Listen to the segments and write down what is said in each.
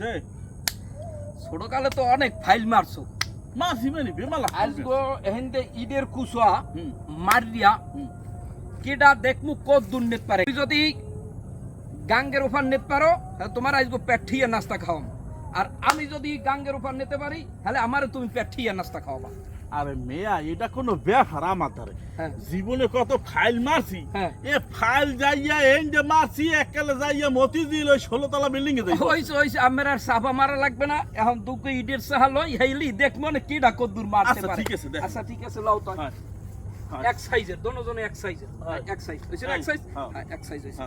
যে ছোটকালে তো অনেক ফাইল মারছো। বেমালা। আজগো ঈদের কুসা হুম। মারিয়া দেখমু কত দূর নেত পারে। তুমি যদি গাঙ্গের ওপার নেত পারো তাহলে তোমার আজগো পেঠিয়া নাস্তা খাওয়াম। আর আমি যদি গাঙ্গের ওপার নিতে পারি তাহলে আমারে তুমি পেঠিয়া নাস্তা খাওয়াবা। আরে মেয়া এটা কোনো ব্যাপার আমার হ্যাঁ। জীবনে কত ফাইল মারছি? হ্যাঁ। এ ফাইল যাইয়া যে মারছি এককালে যাইয়া মতি দিল ওই ষোলোতলা বিল্ডিং এ যাই হইছে হইছে আমার আর সাফা মারা লাগবে না। এখন সাহা লই হেইলি দেখব না কেডা কত দূর মারতে আচ্ছা, পারে। ঠিক আছে, দেখ। আচ্ছা ঠিক আছে লাও তো। হ্যাঁ, এক সাইজের দোনো জনে এক সাইজের। এক সাইজ। হইছে এক সাইজ? এক সাইজ হইছে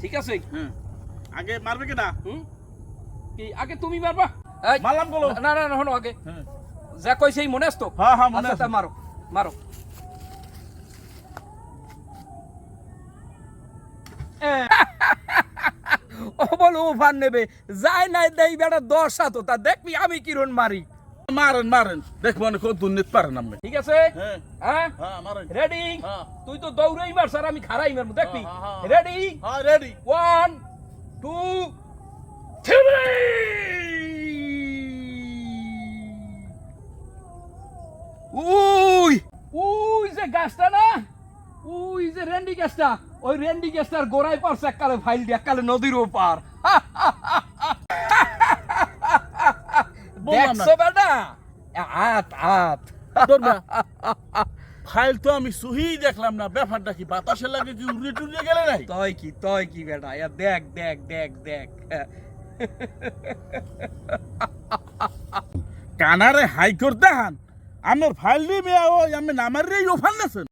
ঠিক আছে। আগে মারবে কেনা হুম? কি আগে তুমি মারবা? মারলাম বলো। না না না হনো আগে। যা কইছেই মনে আসতো হ্যাঁ, হ্যাঁ, মনে আচ্ছা, আছে। মারো মারো। ও বলো ওভার নেবে। যাই নাই দেই বেটা দশ সাত তা দেখবি আমি কিরণ মারি। মারেন মারেন। দেখব না কত দুর্নীতি পারেন আপনি ঠিক আছে? হ্যাঁ। হ্যাঁ? হ্যাঁ রেডি হ্যাঁ। তুই তো দৌড়েই মার স্যার আমি খারাই মারবো দেখবি। রেডি হ্যাঁ রেডি ওয়ান টু থ্রি উই! উই যে গাছটা না? উই যে রেন্ডি গাছটা। ওই রেন্ডি গাছটার গোড়ায় পারছে এককালে ফাইল দিয়ে এককালে নদীর ওপার। দেখছ বেটা? আত আত। ফাইল তো আমি সুহি দেখলাম না ব্যাপারটা কি বাতাসের লাগে কি উড়ে টুড়ে গেলে নাই? তয় কি তয় কি বেটা? ইয়া দেখ দেখ দেখ দেখ। কানারে হাই করতে হান আমার ফাইল দিয়ে মেয়া ওই আমি নামার রে ওফান নেছেন।